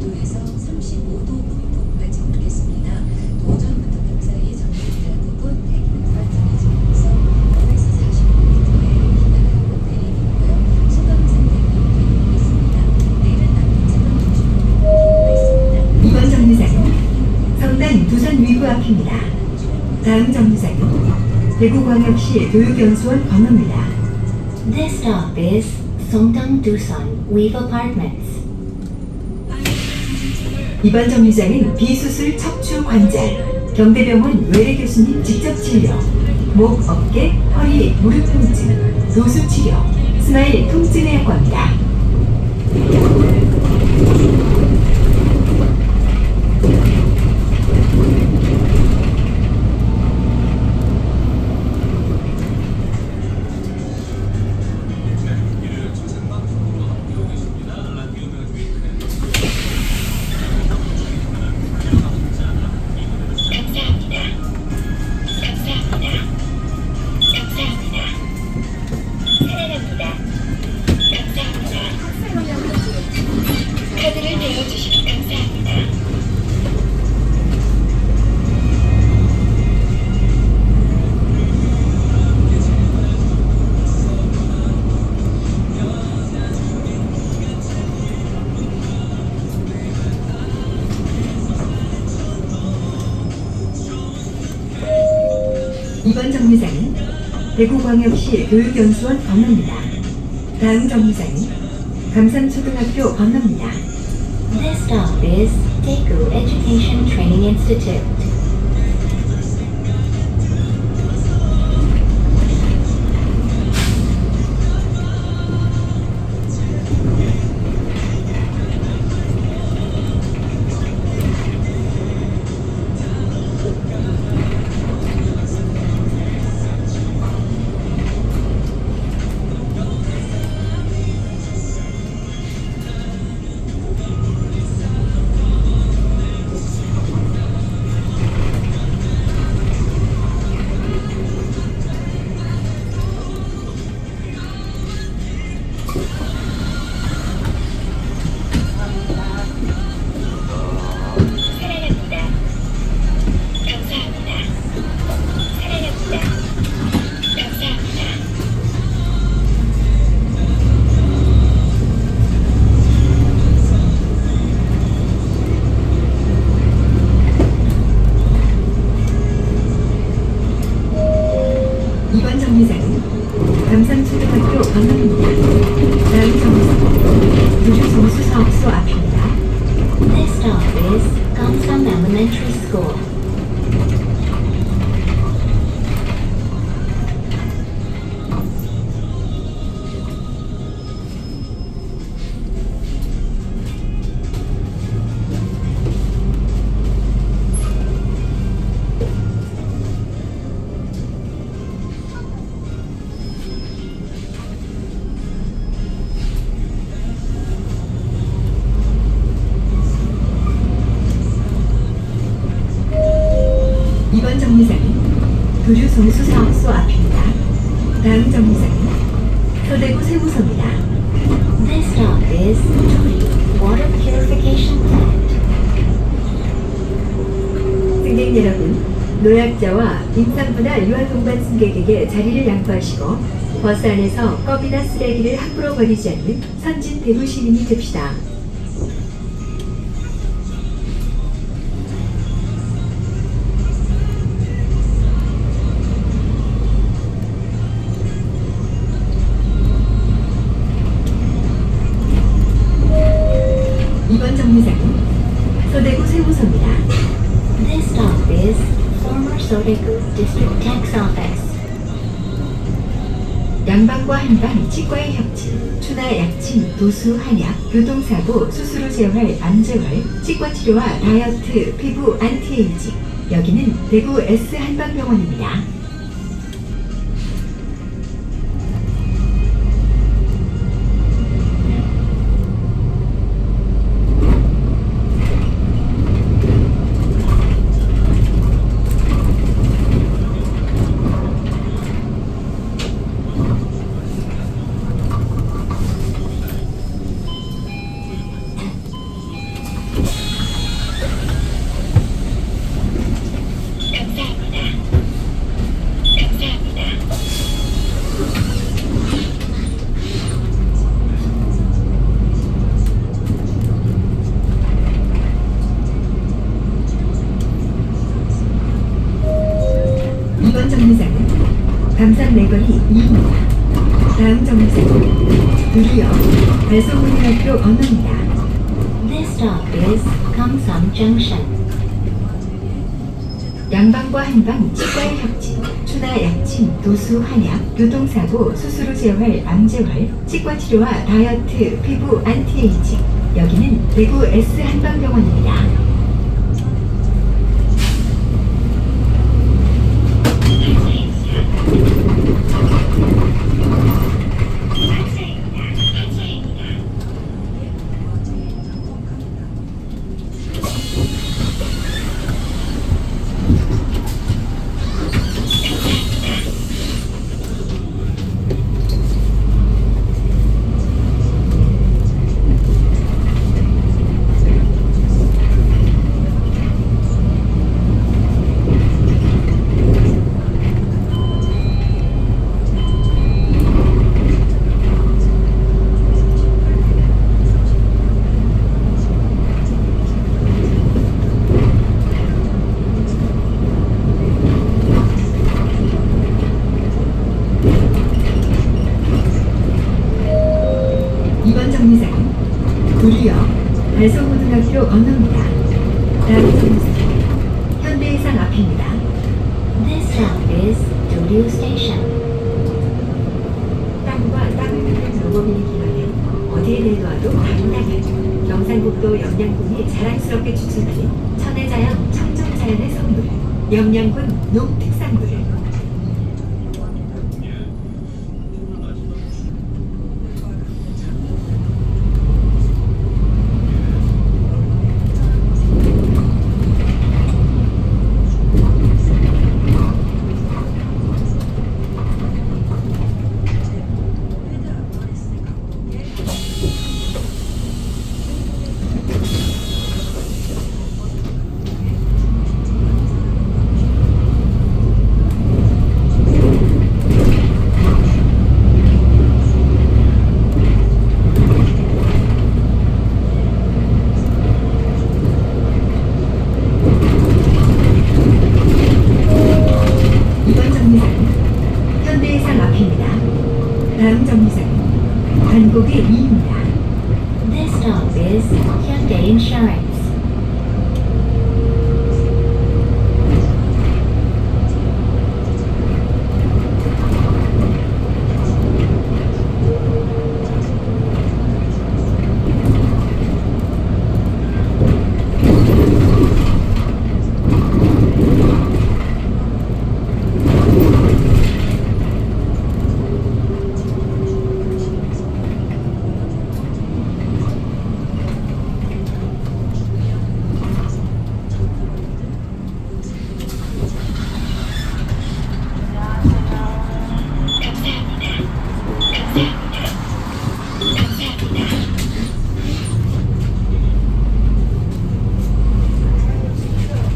35도에서 35도까지 오르겠습니다. 오전부터 밤 사이 전국 대부분 대기는 설정해 지면서 5에서 45m의 비가 내리고요. 소강 상태는 계속되겠습니다. 내일은 남부 지방 중심으로 있습니다. 이번 정류장은 성남 부산 위브 앞입니다. 다음 정류장은 대구광역시 교육연수원 건너입니다. This stop is Songdang Dusan Weave Apartments. 이번 정류장은 비수술 척추 관절 경대병원 외래 교수님 직접 진료 목, 어깨, 허리, 무릎 통증, 노수 치료, 스마일 통증 의학과입니다. 감사합니다. 대구광역시 교육연수원 건너입니다. 다음 정류장은 감산초등학교 건너입니다. This stop is Daegu Education Training Institute. Elementary School. 이번 정류장은 교류성수사업소 앞입니다. 다음 정류장은 서대구 세무서입니다. This stop is Turi Water Purification Plant. 승객 여러분, 노약자와 임산부나 유아동반 승객에게 자리를 양보하시고 버스 안에서 껌이나 쓰레기를 함부로 버리지 않는 선진 대구 시민이 됩시다. District Tax Office. 양방과 한방 치과의 협진, 추나 약침, 도수, 한약, 교통사고, 수술후 재활, 암재활, 치과 치료와 다이어트, 피부, 안티에이징. 여기는 대구 S 한방병원입니다. 감상 내거리 2입니다. 다음 정류장은 두리역 달성고등학교 언어입니다. This stop is Kamsam Junction. 양방과 한방 치과의 협진, 추나 약침, 도수 한약, 교통사고, 수술후 재활, 암재활, 치과 치료와 다이어트, 피부 안티에이징. 여기는 대구 S 한방병원입니다. 이번 정류장은 두리역 다음 정류장은 현대해상 앞입니다. This stop is Doryu Station. 땅과 땅을 잇는 농업인이 기반한 어디에 내놓아도 아름다운 경상북도 영양군이 자랑스럽게 추천하는 천혜자연 청정자연의 선물 영양군 농특산물 office, Hyundai Insurance.